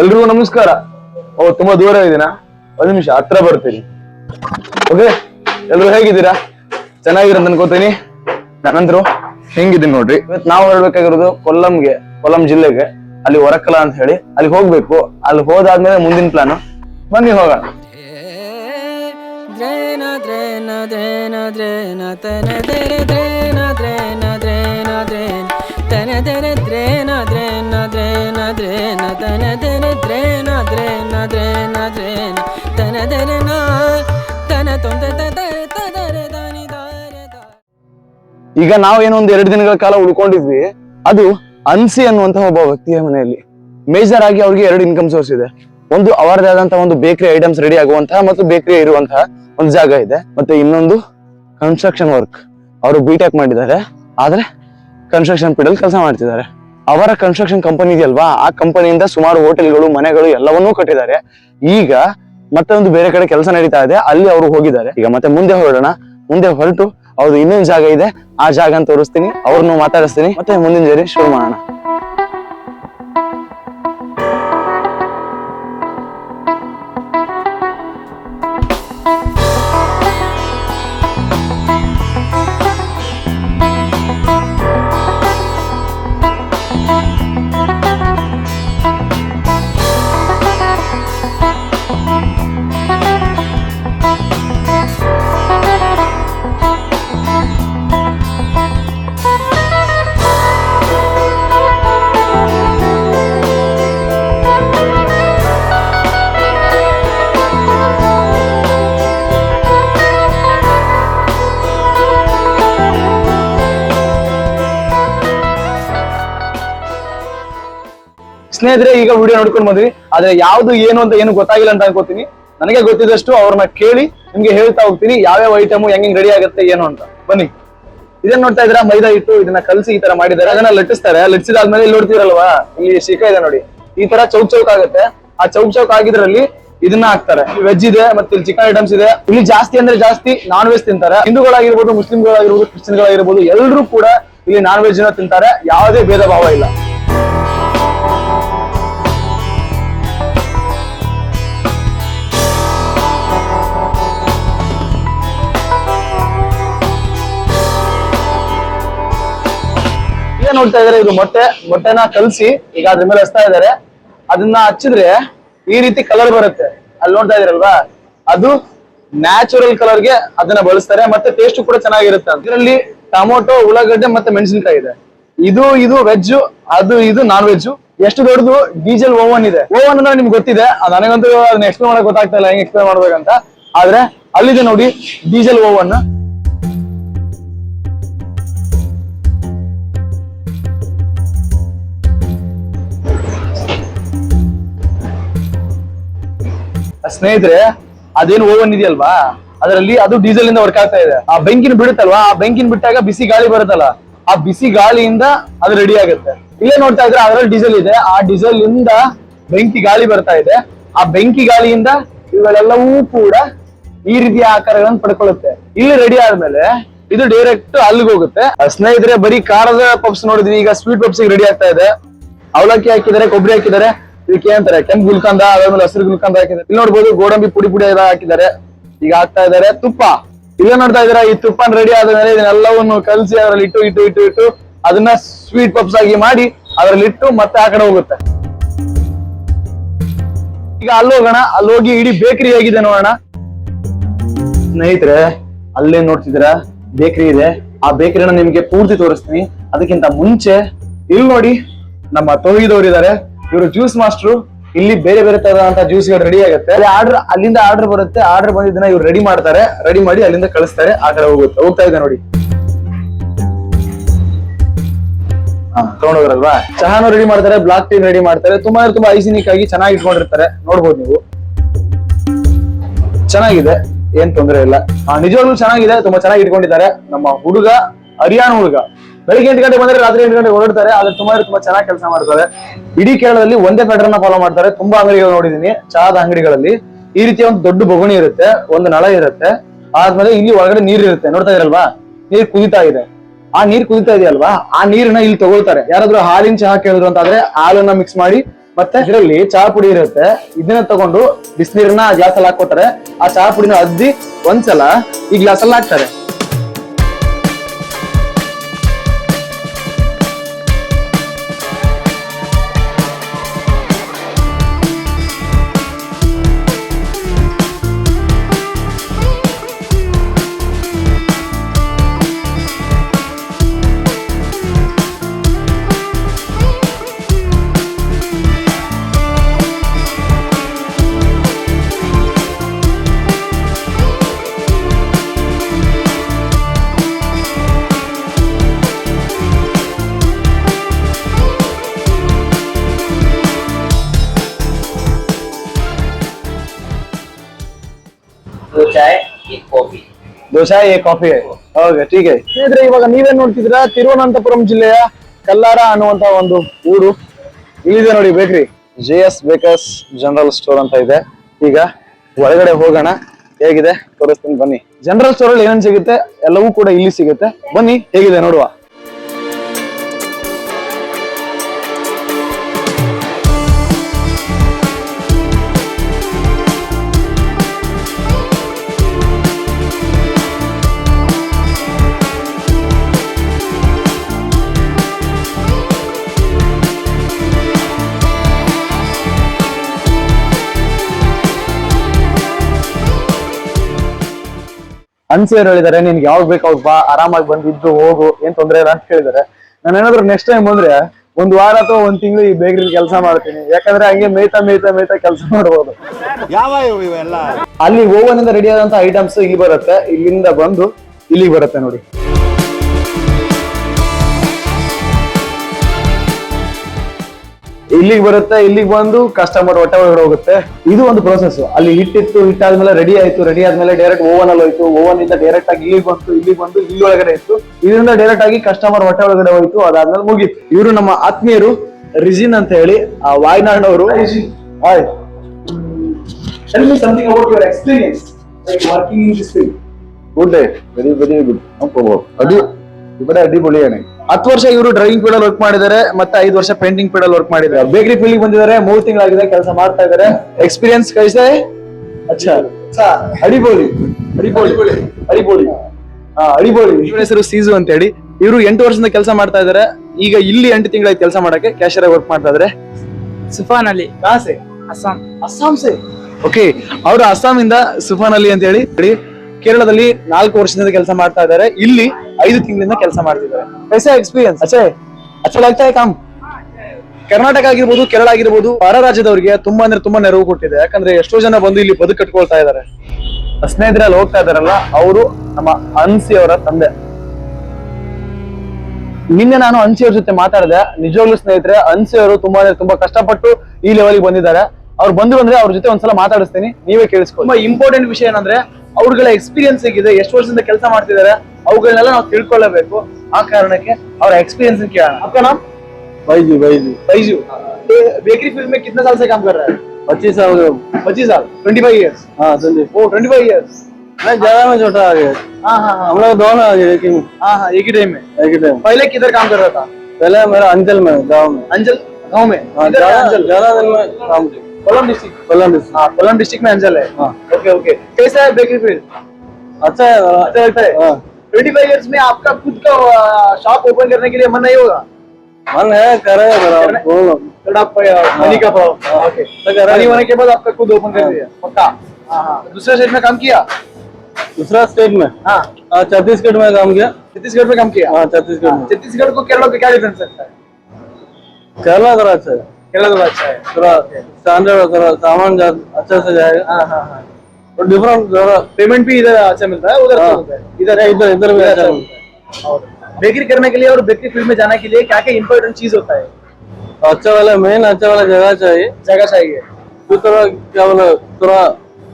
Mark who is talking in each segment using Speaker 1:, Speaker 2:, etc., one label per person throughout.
Speaker 1: ಎಲ್ರಿಗೂ ನಮಸ್ಕಾರ. ಓ, ತುಂಬಾ ದೂರ ಇದೀನಾ? ಒಂದ್ ನಿಮಿಷ, ಹತ್ರ ಬರ್ತೀನಿ. ಓಕೆ ಎಲ್ರು ಹೇಗಿದ್ದೀರಾ? ಚೆನ್ನಾಗಿರಂತ ಅನ್ಕೋತೀನಿ. ನಾನಂದ್ರು, ಹೆಂಗಿದ್ದೀನಿ ನೋಡ್ರಿ. ಇವತ್ತು ನಾವು ಹೇಳ್ಬೇಕಾಗಿರೋದು ಕೊಲ್ಲಂಗೆ, ಕೊಲ್ಲಂ ಜಿಲ್ಲೆಗೆ ಅಲ್ಲಿ ಹೊರಕಲ ಅಂತ ಹೇಳಿ ಅಲ್ಲಿ ಹೋಗ್ಬೇಕು. ಅಲ್ಲಿ ಹೋದಾದ್ಮೇಲೆ ಮುಂದಿನ ಪ್ಲಾನ್ ಬನ್ನಿ, ಹೋಗೋಣ.
Speaker 2: ದ್ರೇನ ದ್ರೇನ ದ್ರೇನ ದ್ರೇನ.
Speaker 1: ಈಗ ಒಂದು ಎರಡು ದಿನಗಳ ಕಾಲ ಉಳ್ಕೊಂಡಿದ್ವಿ. ಅದು ಅನ್ಸಿ ಅನ್ನುವಂತಹ ಒಬ್ಬ ವ್ಯಕ್ತಿಯ ಮನೆಯಲ್ಲಿ. ಮೇಜರ್ ಆಗಿ ಅವ್ರಿಗೆ ಎರಡು ಇನ್ಕಮ್ ಸೋರ್ಸ್ ಇದೆ. ಒಂದು ಅವರದೇ ಆದಂತಹ ಒಂದು ಬೇಕರಿ ಐಟಮ್ಸ್ ರೆಡಿ ಆಗುವಂತಹ ಮತ್ತು ಬೇಕರಿ ಇರುವಂತಹ ಒಂದು ಜಾಗ ಇದೆ. ಮತ್ತೆ ಇನ್ನೊಂದು ಕನ್ಸ್ಟ್ರಕ್ಷನ್ ವರ್ಕ್ ಅವರು ಬಿಟೆಕ್ ಮಾಡಿದ್ದಾರೆ. ಆದ್ರೆ ಕನ್ಸ್ಟ್ರಕ್ಷನ್ ಫೀಲ್ಡ್ ಕೆಲಸ ಮಾಡ್ತಿದ್ದಾರೆ. ಅವರ ಕನ್ಸ್ಟ್ರಕ್ಷನ್ ಕಂಪನಿ ಇದೆಯಲ್ವಾ? ಆ ಕಂಪನಿಯಿಂದ ಸುಮಾರು ಹೋಟೆಲ್ಗಳು, ಮನೆಗಳು ಎಲ್ಲವನ್ನೂ ಕಟ್ಟಿದ್ದಾರೆ. ಈಗ ಮತ್ತೊಂದು ಬೇರೆ ಕಡೆ ಕೆಲಸ ನಡೀತಾ ಇದೆ. ಅಲ್ಲಿ ಅವರು ಹೋಗಿದ್ದಾರೆ. ಈಗ ಮತ್ತೆ ಮುಂದೆ ಹೊರಡೋಣ. ಮುಂದೆ ಹೊರಟು, ಅವ್ರದ್ದು ಇನ್ನೊಂದು ಜಾಗ ಇದೆ. ಆ ಜಾಗ ಅಂತ ತೋರಿಸ್ತೀನಿ. ಅವ್ರನ್ನೂ ಮಾತಾಡಿಸ್ತೀನಿ. ಮತ್ತೆ ಮುಂದಿನ ಜರಿ ಶುರು ಮಾಡೋಣ. ಸ್ನೇಹಿತರೆ, ಈಗ ವಿಡಿಯೋ ನೋಡ್ಕೊಂಡು ಬಂದ್ವಿ. ಆದ್ರೆ ಯಾವ್ದು ಏನು ಅಂತ ಏನು ಗೊತ್ತಾಗಿಲ್ಲ ಅಂತ ಅನ್ಕೋತೀನಿ. ನನಗೆ ಗೊತ್ತಿದ್ದಷ್ಟು ಅವ್ರನ್ನ ಕೇಳಿ ನಿಮ್ಗೆ ಹೇಳ್ತಾ ಹೋಗ್ತೀನಿ, ಯಾವ್ಯಾವ ಐಟಮ್ ಹೆಂಗ್ ರೆಡಿ ಆಗುತ್ತೆ, ಏನು ಅಂತ. ಬನ್ನಿ. ಇದನ್ನ ನೋಡ್ತಾ ಇದ್ರ ಮೈದಾ ಹಿಟ್ಟು, ಇದನ್ನ ಕಲಸಿ ಈ ತರ ಮಾಡಿದ್ದಾರೆ. ಅದನ್ನ ಲಟ್ಟಿಸ್ತಾರೆ. ಲಟ್ಟಿಸಿದಾದ್ಮೇಲೆ ಇಲ್ಲಿ ನೋಡ್ತೀರಲ್ವಾ? ಇಲ್ಲಿ ಶಿಖ ಇದೆ ನೋಡಿ. ಈ ತರ ಚೌಕ್ ಚೌಕ್ ಆಗುತ್ತೆ. ಆ ಚೌಕ್ ಚೌಕ್ ಆಗಿದ್ರಲ್ಲಿ ಇದನ್ನ ಹಾಕ್ತಾರೆ. ವೆಜ್ ಇದೆ, ಮತ್ತೆ ಇಲ್ಲಿ ಚಿಕನ್ ಐಟಮ್ಸ್ ಇದೆ. ಇಲ್ಲಿ ಜಾಸ್ತಿ ಅಂದ್ರೆ ಜಾಸ್ತಿ ನಾನ್ ವೆಜ್ ತಿಂತಾರೆ. ಹಿಂದೂಗಳಾಗಿರ್ಬೋದು ಮುಸ್ಲಿಂಗಳಾಗಿರ್ಬೋದು ಕ್ರಿಶ್ಚಿಯನ್ಗಳಾಗಿರ್ಬೋದು ಎಲ್ಲರೂ ಕೂಡ ಇಲ್ಲಿ ನಾನ್ ವೆಜ್ ತಿಂತಾರೆ. ಯಾವುದೇ ಭೇದ ಭಾವ ಇಲ್ಲ. ನೋಡ್ತಾ ಇದಾರೆ ಇದು ಮೊಟ್ಟೆ, ಮೊಟ್ಟೆನ ಕಲಸಿ ಈಗ ಅದ್ರ ಮೇಲೆ ಹಚ್ತಾ ಇದಾರೆ ಅದನ್ನ ಹಚ್ಚಿದ್ರೆ ಈ ರೀತಿ ಕಲರ್ ಬರುತ್ತೆ. ಅಲ್ಲಿ ನೋಡ್ತಾ ಇದೀರಲ್ವಾ ಅದು ನ್ಯಾಚುರಲ್ ಕಲರ್ಗೆ ಅದನ್ನ ಬಳಸ್ತಾರೆ ಮತ್ತೆ ಟೇಸ್ಟ್ ಕೂಡ ಚೆನ್ನಾಗಿರುತ್ತೆ ಅದರಲ್ಲಿ ಟೊಮೊಟೊ, ಉಳ್ಳಾಗಡ್ಡೆ ಮತ್ತೆ ಮೆಣಸಿನಕಾಯಿ ಇದೆ. ಇದು ಇದು ವೆಜ್ ಅದು, ಇದು ನಾನ್ ವೆಜ್ ಎಷ್ಟು ದೊಡ್ಡದು? ಡೀಸೆಲ್ ಓವನ್ ಇದೆ. ಓವನ್ ಅಂದ್ರೆ ನಿಮ್ಗೆ ಗೊತ್ತಿದೆ. ನನಗಂತೂ ಅದನ್ನ ಎಕ್ಸ್ಪ್ಲೇನ್ ಮಾಡಕ್ ಗೊತ್ತಾಗ್ತಾ ಇಲ್ಲ, ಹೆಂಗ್ ಎಕ್ಸ್ಪ್ಲೇನ್ ಮಾಡ್ಬೇಕಂತ. ಆದ್ರೆ ಅಲ್ಲಿದೆ ನೋಡಿ ಡೀಸೆಲ್ ಓವನ್ ಸ್ನೇಹಿತರೆ, ಅದೇನು ಓವನ್ ಇದೆಯಲ್ವಾ? ಅದರಲ್ಲಿ ಅದು ಡೀಸೆಲ್ ಇಂದ ವರ್ಕ್ ಆಗ್ತಾ ಇದೆ. ಆ ಬೆಂಕಿನ ಬಿಡುತ್ತಲ್ವಾ ಆ ಬೆಂಕಿನ ಬಿಟ್ಟಾಗ ಬಿಸಿ ಗಾಳಿ ಬರುತ್ತಲ್ಲ, ಆ ಬಿಸಿ ಗಾಳಿಯಿಂದ ಅದು ರೆಡಿ ಆಗುತ್ತೆ. ಇಲ್ಲೇ ನೋಡ್ತಾ ಇದ್ರೆ ಅದರಲ್ಲಿ ಡೀಸೆಲ್ ಇದೆ. ಆ ಡೀಸೆಲ್ ಇಂದ ಬೆಂಕಿ ಗಾಳಿ ಬರ್ತಾ ಇದೆ. ಆ ಬೆಂಕಿ ಗಾಳಿಯಿಂದ ಇವುಗಳೆಲ್ಲವೂ ಕೂಡ ಈ ರೀತಿಯ ಆಕಾರಗಳನ್ನು ಪಡ್ಕೊಳ್ಳುತ್ತೆ. ಇಲ್ಲಿ ರೆಡಿ ಆದ್ಮೇಲೆ ಇದು ಡೈರೆಕ್ಟ್ ಅಲ್ಲಿಗೆ ಹೋಗುತ್ತೆ. ಸ್ನೇಹಿತರೆ, ಬರೀ ಖಾರದ ಪಪ್ಸ್ ನೋಡಿದ್ವಿ. ಈಗ ಸ್ವೀಟ್ ಪಪ್ಸ್ ರೆಡಿ ಆಗ್ತಾ ಇದೆ. ಅವಲಕ್ಕಿ ಹಾಕಿದ್ದಾರೆ, ಕೊಬ್ಬರಿ ಹಾಕಿದ್ದಾರೆ. ಇದಕ್ಕೆ ಅಂತಾರೆ, ಕೆಂಪು ಗುಲ್ಕಂದ, ಅದಾದ್ಮೇಲೆ ಹಸಿರು ಗುಲ್ಕಂದ ಹಾಕಿದ್ದಾರೆ. ಇಲ್ಲಿ ನೋಡ್ಬೋದು ಗೋಡಂಬಿ ಪುಡಿ ಪುಡಿ ಎಲ್ಲ ಹಾಕಿದ್ದಾರೆ. ಈಗ ಹಾಕ್ತಾ ಇದಾರೆ ತುಪ್ಪ. ಇಲ್ಲೇ ನೋಡ್ತಾ ಇದಾರೆ ಈ ತುಪ್ಪ ರೆಡಿ ಆದ್ಮೇಲೆ ಇದನ್ನೆಲ್ಲವನ್ನು ಕಲಸಿ ಅದ್ರಲ್ಲಿ ಇಟ್ಟು ಇಟ್ಟು ಇಟ್ಟು ಇಟ್ಟು ಅದನ್ನ ಸ್ವೀಟ್ ಪಪ್ಸ್ ಆಗಿ ಮಾಡಿ ಅದ್ರಲ್ಲಿ ಇಟ್ಟು ಮತ್ತೆ ಆ ಕಡೆ ಹೋಗುತ್ತೆ. ಈಗ ಅಲ್ಲಿ ಹೋಗೋಣ. ಅಲ್ಲಿ ಹೋಗಿ ಇಡೀ ಬೇಕರಿ ಹೇಗಿದೆ ನೋಡೋಣ. ಸ್ನೇಹಿತರೆ, ಅಲ್ಲೇ ನೋಡ್ತಿದ್ರ ಬೇಕರಿ ಇದೆ. ಆ ಬೇಕರಿನ ನಿಮ್ಗೆ ಪೂರ್ತಿ ತೋರಿಸ್ತೀನಿ. ಅದಕ್ಕಿಂತ ಮುಂಚೆ, ಇಲ್ಲಿ ನೋಡಿ ನಮ್ಮ ತೋಗಿದವ್ರು ಇದಾರೆ ಇವರು ಜ್ಯೂಸ್ ಮಾಸ್ಟ್ರು ಇಲ್ಲಿ ಬೇರೆ ಬೇರೆ ತರದಂತ ಜ್ಯೂಸ್ಗಳು ರೆಡಿ ಆಗುತ್ತೆ. ಆರ್ಡರ್ ಅಲ್ಲಿಂದ ಆರ್ಡರ್ ಬರುತ್ತೆ. ಆರ್ಡರ್ ಬಂದಿದ್ದನ್ನ ಇವ್ರು ರೆಡಿ ಮಾಡ್ತಾರೆ. ರೆಡಿ ಮಾಡಿ ಅಲ್ಲಿಂದ ಕಳಿಸ್ತಾರೆ. ಆ ಕಡೆ ಹೋಗುತ್ತೆ. ಹೋಗ್ತಾ ಇದೆ ನೋಡಿ. ತಗೊಂಡೋಗ್ರಲ್ವಾ? ಚಹಾನು ರೆಡಿ ಮಾಡ್ತಾರೆ ಬ್ಲಾಕ್ ಟೀ ರೆಡಿ ಮಾಡ್ತಾರೆ. ತುಂಬಾ ತುಂಬಾ ಹೈಜಿನಿಕ್ ಆಗಿ ಚೆನ್ನಾಗಿ ಇಟ್ಕೊಂಡಿರ್ತಾರೆ. ನೋಡ್ಬೋದು ನೀವು. ಚೆನ್ನಾಗಿದೆ. ಏನ್ ತೊಂದರೆ ಇಲ್ಲ. ನಿಜವಾಗ್ಲೂ ಚೆನ್ನಾಗಿದೆ. ತುಂಬಾ ಚೆನ್ನಾಗಿ ಇಟ್ಕೊಂಡಿದ್ದಾರೆ. ನಮ್ಮ ಹುಡುಗ, ಹರಿಯಾಣ ಹುಡುಗ. ಬೆಳಿಗ್ಗೆ ಎಂಟು ಗಂಟೆ ಬಂದ್ರೆ ರಾತ್ರಿ ಎಂಟು ಗಂಟೆ ಓಡಾಡ್ತಾರೆ ಆದ್ರೆ ತುಂಬಾ ತುಂಬಾ ಚೆನ್ನಾಗಿ ಕೆಲಸ ಮಾಡ್ತಾರೆ. ಇಡೀ ಕೇರಳದಲ್ಲಿ ಒಂದೇ ಪ್ಯಾಟರ್ನ್ ಫಾಲೋ ಮಾಡ್ತಾರೆ. ತುಂಬಾ ಅಂಗಡಿಗಳು ನೋಡಿದೀನಿ ಚಹಾದ ಅಂಗಡಿಗಳಲ್ಲಿ. ಈ ರೀತಿಯ ಒಂದು ದೊಡ್ಡ ಬೊಗುಣಿ ಇರುತ್ತೆ, ಒಂದು ನಳ ಇರುತ್ತೆ. ಆದ್ಮೇಲೆ ಇಲ್ಲಿ ಒಳಗಡೆ ನೀರ್ ಇರುತ್ತೆ. ನೋಡ್ತಾ ಇರಲ್ವಾ ನೀರ್ ಕುದಿತಾ ಇದೆ. ಆ ನೀರ್ ಕುದಿತಾ ಇದೆಯಲ್ವಾ? ಆ ನೀರನ್ನ ಇಲ್ಲಿ ತಗೊಳ್ತಾರೆ. ಯಾರಾದ್ರೂ ಹಾಲಿನ ಚಹಾ ಕೇಳಿದ್ರು ಅಂತಂದ್ರೆ ಹಾಲನ್ನ ಮಿಕ್ಸ್ ಮಾಡಿ ಮತ್ತೆ ಇದರಲ್ಲಿ ಚಹಾ ಪುಡಿ ಇರುತ್ತೆ. ಇದನ್ನ ತಗೊಂಡು ಬಿಸಿನೀರನ್ನ ಗ್ಲಾಸ್ ಅಲ್ಲಿ ಆ ಚಹಾ ಪುಡಿನ ಅದ್ದಿ ಒಂದ್ಸಲ ಈ ಗ್ಲಾಸ್ ಅಲ್ಲಿ ಹಾಕ್ತಾರೆ. ದೋಸೆ ಕಾಫಿ. ಓಕೆ ಟೀಕ್ ಸ್ನೇಹಿತರೆ, ಇವಾಗ ನೀವೇನ್ ನೋಡ್ತಿದ್ರ ತಿರುವನಂತಪುರಂ ಜಿಲ್ಲೆಯ ಕಲ್ಲಾರ ಅನ್ನುವಂತ ಒಂದು ಊರು. ಇಲ್ಲಿದೆ ನೋಡಿ bakery. J S bakers general store ಅಂತ ಇದೆ. ಈಗ ಒಳಗಡೆ ಹೋಗೋಣ. ಹೇಗಿದೆ? ತೋರಿಸ್ತೀನಿ, ಬನ್ನಿ. ಜನರಲ್ ಸ್ಟೋರ್ ಅಲ್ಲಿ ಏನೇನ್ ಸಿಗುತ್ತೆ? ಎಲ್ಲವೂ ಕೂಡ ಇಲ್ಲಿ ಸಿಗುತ್ತೆ. ಬನ್ನಿ, ಹೇಗಿದೆ ನೋಡುವ. ಅನ್ಸಿಯರ್ ಹೇಳಿದಾರೆ ನಿನ್ಗೆ ಯಾವಾಗ ಬೇಕು ಅವಾಗ ಬಾ ಆರಾಮಾಗಿ ಬಂದಿದ್ದು ಹೋಗು ಏನ್ ತೊಂದರೆ ಇಲ್ಲ ಅಂತ ಹೇಳಿದಾರೆ. ನಾನು ಏನಾದ್ರು ನೆಕ್ಸ್ಟ್ ಟೈಮ್ ಬಂದ್ರೆ ಒಂದ್ ವಾರ ಅಥವಾ ಒಂದ್ ತಿಂಗಳು ಈ ಬೇಕರಿ ಕೆಲಸ ಮಾಡ್ತೀನಿ. ಯಾಕಂದ್ರೆ ಹಂಗೆ ಮೇಯ್ತಾ ಮೇಯ್ತಾ ಮೇಯ್ತಾ ಕೆಲಸ
Speaker 3: ಮಾಡಬಹುದು
Speaker 1: ಅಲ್ಲಿ ಓವನ್ ಇಂದ ರೆಡಿ ಆದಂತ ಐಟಮ್ಸ್ ಇಲ್ಲಿ ಬರುತ್ತೆ. ಇಲ್ಲಿಂದ ಬಂದು ಇಲ್ಲಿಗೆ ಬರುತ್ತೆ ನೋಡಿ. ಇಲ್ಲಿಗೆ ಬರುತ್ತೆ ಇಲ್ಲಿಗೆ ಬಂದು ಕಸ್ಟಮರ್ ಹೊಟ್ಟೆ ಒಳಗಡೆ ಹೋಗುತ್ತೆ ಇದು ಒಂದು ಪ್ರೋಸೆಸ್ ಅಲ್ಲಿ ಹಿಟ್ಟಿತ್ತು ಹಿಟ್ಟಾದ್ಮೇಲೆ ರೆಡಿ ಆಯ್ತು ರೆಡಿ ಆದ್ಮೇಲೆ ಡೈರೆಕ್ಟ್ ಓವನ್ ಅಲ್ಲಿ ಹೋಯ್ತು ಓವನ್ ಇಂದ ಡೈರೆಕ್ಟ್ ಆಗಿ ಇಲ್ಲಿಗೆ ಬಂತು ಇಲ್ಲಿಗೆ ಬಂದು ಇಲ್ಲಿ ಒಳಗಡೆ ಇತ್ತು ಇದರಿಂದ ಡೈರೆಕ್ಟ್ ಆಗಿ ಕಸ್ಟಮರ್ ಹೊಟ್ಟೆ ಒಳಗಡೆ ಹೋಯ್ತು ಅದಾದ್ಮೇಲೆ ಮುಗೀತು ಇವರು ನಮ್ಮ ಆತ್ಮೀಯರು ರಿಜಿನ್ ಅಂತ ಹೇಳಿ ಆ ವಾಯ್ನಾಡ್ ಅವರು hi Tell me something about your experience, like working in this field.
Speaker 4: Good day very very good ಅಡಿ ഇവിടെ അടിപൊളിയാണ്
Speaker 1: ಹತ್ತು ವರ್ಷ ಇವರು ಡ್ರೈವಿಂಗ್ ಫೀಲ್ಡ್ ಅಲ್ಲಿ ವರ್ಕ್ ಮಾಡಿದ್ದಾರೆ ಮತ್ತೆ ಐದು ವರ್ಷ ಪೇಂಟಿಂಗ್ ಫೀಲ್ಡ್ ಅಲ್ಲಿ ವರ್ಕ್ ಮಾಡಿದ್ದಾರೆ. ಬೇಕರಿ ಫೀಲ್ಡ್ ಬಂದಿದ್ದಾರೆ ಮೂರು ತಿಂಗಳಾಗಿದೆ ಕೆಲಸ ಮಾಡ್ತಾ ಇದ್ದಾರೆ. ಎಕ್ಸ್ಪೀರಿಯನ್ಸ್ ಕೈಸೆ ಅಚ್ಚಾ. ಅಡಿಬೋಳಿ ಅಡಿಬೋಳಿ ಅಡಿಬೋಳಿ ಹಾ ಅಡಿಬೋಳಿ ಇವ್ರ ಹೆಸರು ಸೀಸು ಅಂತ ಹೇಳಿ. ಇವರು ಎಂಟು ವರ್ಷದಿಂದ ಕೆಲಸ ಮಾಡ್ತಾ ಇದ್ದಾರೆ. ಈಗ ಇಲ್ಲಿ ಎಂಟು ತಿಂಗಳಾಯ್ತು ಕೆಲಸ ಮಾಡಕ್ಕೆ ಕ್ಯಾಶಿಯರ್ ವರ್ಕ್ ಮಾಡ್ತಾ ಇದ್ದಾರೆ.
Speaker 2: ಸುಫಾನ್ ಅಲಿ.
Speaker 1: ಕಾಸೆ
Speaker 2: ಅಸ್ಸಾಂ.
Speaker 1: ಅಸ್ಸಾಂ ಸೇ? ಓಕೆ ಅವರು ಅಸ್ಸಾಂ ಇಂದ ಸುಫಾನ್ ಅಲಿ ಅಂತ ಹೇಳಿ ಹೇಳಿ. ಕೇರಳದಲ್ಲಿ ನಾಲ್ಕು ವರ್ಷದಿಂದ ಕೆಲಸ ಮಾಡ್ತಾ ಇದ್ದಾರೆ. ಇಲ್ಲಿ ಐದು ತಿಂಗಳಿಂದ ಕೆಲಸ ಮಾಡ್ತಿದ್ದಾರೆ. ಕೈಸಾ ಎಕ್ಸ್ಪೀರಿಯನ್ಸ್ ಅಚ್ಚೆ ಅಚ್ಚ ಲಾಗ್ತಾ ಕಾಮ್ ಕರ್ನಾಟಕ ಆಗಿರ್ಬೋದು ಕೇರಳ ಆಗಿರ್ಬೋದು ಹೊರ ರಾಜ್ಯದವರಿಗೆ ತುಂಬಾ ಅಂದ್ರೆ ತುಂಬಾ ನೆರವು ಕೊಟ್ಟಿದೆ. ಯಾಕಂದ್ರೆ ಎಷ್ಟೋ ಜನ ಬಂದು ಇಲ್ಲಿ ಬದುಕು ಕಟ್ಕೊಳ್ತಾ ಇದ್ದಾರೆ. ಸ್ನೇಹಿತರಲ್ಲಿ ಹೋಗ್ತಾ ಇದಾರಲ್ಲ ಅವರು ನಮ್ಮ ಅನ್ಸಿ ಅವರ ತಂದೆ. ನಿನ್ನೆ ನಾನು ಅನ್ಸಿ ಅವ್ರ ಜೊತೆ ಮಾತಾಡಿದೆ. ನಿಜವಾಗ್ಲೂ ಸ್ನೇಹಿತರೆ ಅನ್ಸಿ ಅವರು ತುಂಬಾ ಅಂದ್ರೆ ತುಂಬಾ ಕಷ್ಟಪಟ್ಟು ಈ ಲೆವೆಲ್ಗೆ ಬಂದಿದ್ದಾರೆ. ಅವ್ರು ಬಂದ್ರು ಅಂದ್ರೆ ಅವ್ರ ಜೊತೆ ಒಂದ್ಸಲ ಮಾತಾಡಿಸ್ತೀನಿ. ನೀವೇ ಕೇಳಿಸ್ಕೊ ತುಂಬಾ ಇಂಪಾರ್ಟೆಂಟ್ ವಿಷಯ ಏನಂದ್ರೆ ಅವ್ರಗಳ ಎಕ್ಸ್ಪೀರಿಯನ್ಸ್ ಹೇಗಿದೆ ಎಷ್ಟು ವರ್ಷದಿಂದ ಕೆಲಸ ಮಾಡ್ತಿದ್ದಾರೆ ಅವುಗಳನ್ನೆಲ್ಲ ನಾವು ತಿಳ್ಕೊಳ್ಳಬೇಕು. ಆ ಕಾರಣಕ್ಕೆ ಅವರ
Speaker 4: ಎಕ್ಸ್ಪೀರಿಯನ್ಸ್
Speaker 1: बैजू बेकरी फ़ील्ड में कितना साल से काम कर रहा है
Speaker 4: पच्चीस साल
Speaker 1: पच्चीस साल ट्वेंटी फाइव ईयर्स
Speaker 4: हाँ संजय
Speaker 1: ओ ट्वेंटी फाइव ईयर्स
Speaker 4: मैं ज़्यादा में छोटा आ गया हम लोग दोनों आ गए एक ही
Speaker 1: टाइम में
Speaker 4: एक ही टाइम
Speaker 1: पहले किधर काम कर रहा था
Speaker 4: पहले मेरा अंचल में गाँव में
Speaker 1: अंचल गाँव में
Speaker 4: ज़्यादा दिन में काम किया
Speaker 1: डिस्ट्रिक्ट
Speaker 4: पलम डिस्ट्रिक्ट।
Speaker 1: हाँ डिस्ट्रिक्ट में अंचल है ओके ओके कैसा है बेकरी फ़ील्ड
Speaker 4: अच्छा है
Speaker 1: अच्छा लगता है ट्वेंटी फाइव ईयर्स में आपका खुद का शॉप ओपन करने के लिए मन नहीं होगा?
Speaker 4: मन है करे
Speaker 1: मनी का
Speaker 4: तो कर। रहे
Speaker 1: मनी
Speaker 4: हैं।
Speaker 1: होने के बाद आपका खुद ओपन कर दिया। पक्का? हाँ हाँ। दूसरे स्टेट में काम किया?
Speaker 4: दूसरा स्टेट में?
Speaker 1: हाँ।
Speaker 4: हाँ छत्तीसगढ़ में काम किया।
Speaker 1: छत्तीसगढ़ में काम किया?
Speaker 4: हाँ छत्तीसगढ़ में।
Speaker 1: छत्तीसगढ़ को केरला को क्या डिफरेंस लगता है?
Speaker 4: केरला थोड़ा अच्छा है।
Speaker 1: केरला थोड़ा अच्छा है।
Speaker 4: थोड़ा स्टैंडर्ड थोड़ा सामान अच्छा से जाएगा।
Speaker 1: हाँ हाँ हाँ।
Speaker 4: और डिफरेंट
Speaker 1: पेमेंट भी इधर अच्छा मिलता है उधर अच्छा
Speaker 4: हाँ।
Speaker 1: है। इधर
Speaker 4: इधर इधर भी अच्छा
Speaker 1: मिलता है। और बेकरी करने के लिए और बेकरी फ़ील्ड में जाने के लिए क्या क्या इंपॉर्टेंट चीज़ होता है?
Speaker 4: अच्छा वाला मेन अच्छा वाला जगह चाहिए।
Speaker 1: जगह चाहिए।
Speaker 4: तो थोड़ा क्या बोले थोड़ा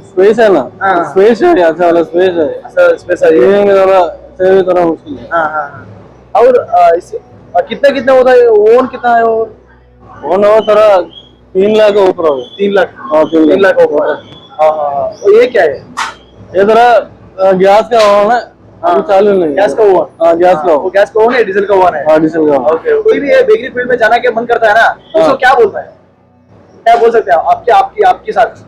Speaker 4: स्पेस है ना?
Speaker 1: हाँ।
Speaker 4: स्पेस है अच्छा वाला स्पेस है
Speaker 1: ऐसा स्पेस चाहिए।
Speaker 4: में थोड़ा से थोड़ा मुश्किल है।
Speaker 1: हाँ हाँ हाँ। और कितना कितना होता है? ओन कितना है और?
Speaker 4: वो ना वो थोड़ा तीन लाख ऊपर होगा
Speaker 1: तीन लाख।
Speaker 4: हाँ तीन
Speaker 1: लाख ऊपर। हाँ हाँ हाँ। ये क्या है?
Speaker 4: ये अ, गैस का ओवन है। अभी चालू नहीं
Speaker 1: गैस का ओवन?
Speaker 4: हाँ गैस का ओवन।
Speaker 1: गैस का ओवन है डीजल का ओवन है?
Speaker 4: हाँ डीजल का
Speaker 1: ओके कोई भी बेकरी फ़ील्ड में जाना के मन करता है ना तो उसको क्या बोलता है? क्या बोल सकते हैं आपके आपकी आपके साथ।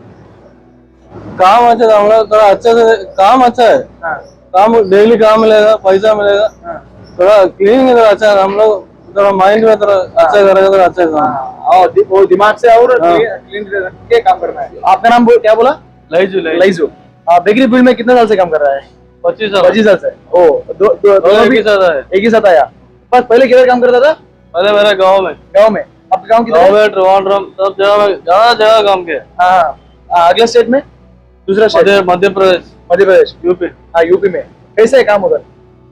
Speaker 4: काम अच्छा था हम लोग थोड़ा अच्छा से काम अच्छा है।
Speaker 1: हाँ।
Speaker 4: काम डेली काम मिलेगा पैसा मिलेगा।
Speaker 1: हाँ।
Speaker 4: थोड़ा क्लीनिंग थोड़ा अच्छा है हम लोग थोड़ा माइंड में थोड़ा अच्छा करेगा थोड़ा अच्छा काम।
Speaker 1: हाँ, और दि, वो दिमाग से और हाँ। क्लीन रख के काम कर रहा है? आपका नाम बो, क्या बोला?
Speaker 4: लाइजू लाइजू
Speaker 1: आप बेकरी फ़ील्ड में कितने साल से काम कर रहा है?
Speaker 4: पच्चीस साल।
Speaker 1: पच्चीस साल से। ओ दो, दो, दो एक,
Speaker 4: ही साथ
Speaker 1: एक ही साथ आया। बस पहले किधर काम करता था?
Speaker 4: पहले मेरा गाँव में।
Speaker 1: गाँव में। आपका गाँव
Speaker 4: गाँव
Speaker 1: है
Speaker 4: ट्रिवांड्रम सब जगह में जगह जगह काम के
Speaker 1: हाँ, हाँ। अगले स्टेट में? दूसरा स्टेट
Speaker 4: मध्य प्रदेश।
Speaker 1: मध्य प्रदेश।
Speaker 4: यूपी
Speaker 1: हाँ यूपी में। कैसे काम उधर?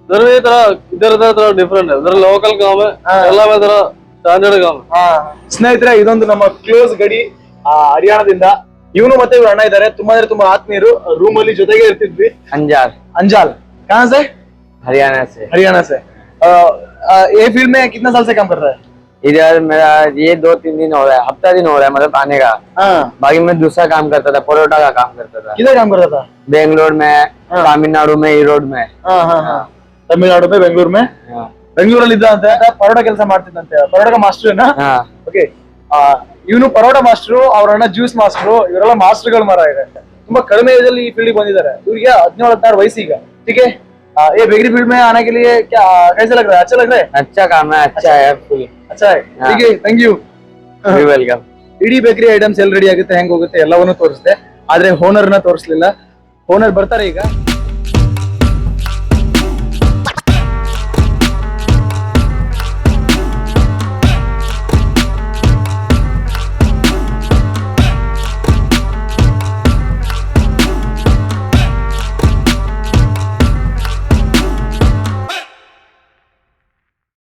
Speaker 4: उधर भी थोड़ा इधर उधर थोड़ा डिफरेंट है। उधर लोकल गाँव में
Speaker 1: हाँ।
Speaker 4: में
Speaker 1: ಸ್ನೇಹಿತರೆ ಇದೊಂದು ನಮ್ಮ ಕ್ಲೋಸ್ ಗಡಿ ಆ, ಹರಿಯಾಣದಿಂದ ಇವನು ಮತ್ತೆ ಇವ್ರು ಅಣ್ಣ ಇದ್ದಾರೆ ತುಂಬಾ ಅಂದ್ರೆ ತುಂಬಾ ಆತ್ಮೀಯರು ರೂಮ್ ಅಲ್ಲಿ ಜೊತೆಗೆ ಇರ್ತಿದ್ವಿ
Speaker 5: अंजार
Speaker 1: अंजाल कहाँ से
Speaker 5: हरियाणा से
Speaker 1: हरियाणा से आ, आ, ये फील्ड में कितना साल से काम कर रहा है
Speaker 5: इधर मेरा ये दो तीन दिन हो रहा है हफ्ता दिन हो रहा है मतलब आने का
Speaker 1: हाँ
Speaker 5: बाकी मैं दूसरा काम करता था परोटा का काम करता था
Speaker 1: किधर काम करता था
Speaker 5: बेंगलोर में तमिलनाडु में ई रोड में
Speaker 1: हाँ हाँ हाँ ತಮಿಳ್ನಾಡು में ಬೆಂಗಳೂರು में
Speaker 5: हाँ
Speaker 1: ಬೆಂಗಳೂರಲ್ಲಿ ಇದ್ದ ಅಂತ ಪರೋಟ ಕೆಲಸ ಮಾಡ್ತಿದ್ದಂತೆ ಪರೋಟ ಮಾಸ್ಟರ್
Speaker 5: हाँ
Speaker 1: ಓಕೆ ಇವನು ಪರೋಟ ಮಾಸ್ಟರ್ ಅವ್ರ ಅಣ್ಣ ಜ್ಯೂಸ್ ಮಾಸ್ಟರ್ ಇವರೆಲ್ಲ ಮಾಸ್ಟರ್ಗಳು ಮರ ಇದೆ ತುಂಬಾ ಕಡಿಮೆ ಏಜ್ ಅಲ್ಲಿ ಈ ಫೀಲ್ಡ್ ಬಂದಿದ್ದಾರೆ ಇವ್ರಿಗೆ ಹದಿನೇಳು ಹದಿನಾರು ವಯಸ್ಸು ಈಗ ठीक है आ, ये बेकरी फील्ड में आने के लिए क्या कैसे लग रहा है अच्छा लग रहा है
Speaker 5: अच्छा काम है अच्छा है फुल
Speaker 1: अच्छा है ठीक है ಥ್ಯಾಂಕ್ ಯು
Speaker 5: वेलकम
Speaker 1: ಇಡೀ ಬೇಕರಿ ಐಟಮ್ಸ್ ಎಲ್ಲಿ ರೆಡಿ ಆಗುತ್ತೆ ಹೆಂಗ್ ಹೋಗುತ್ತೆ ಎಲ್ಲವನ್ನೂ ತೋರಿಸ್ದೆ ಆದ್ರೆ ಓನರ್ ನ ತೋರಿಸ್ಲಿಲ್ಲ ಓನರ್ ಬರ್ತಾರೆ ಈಗ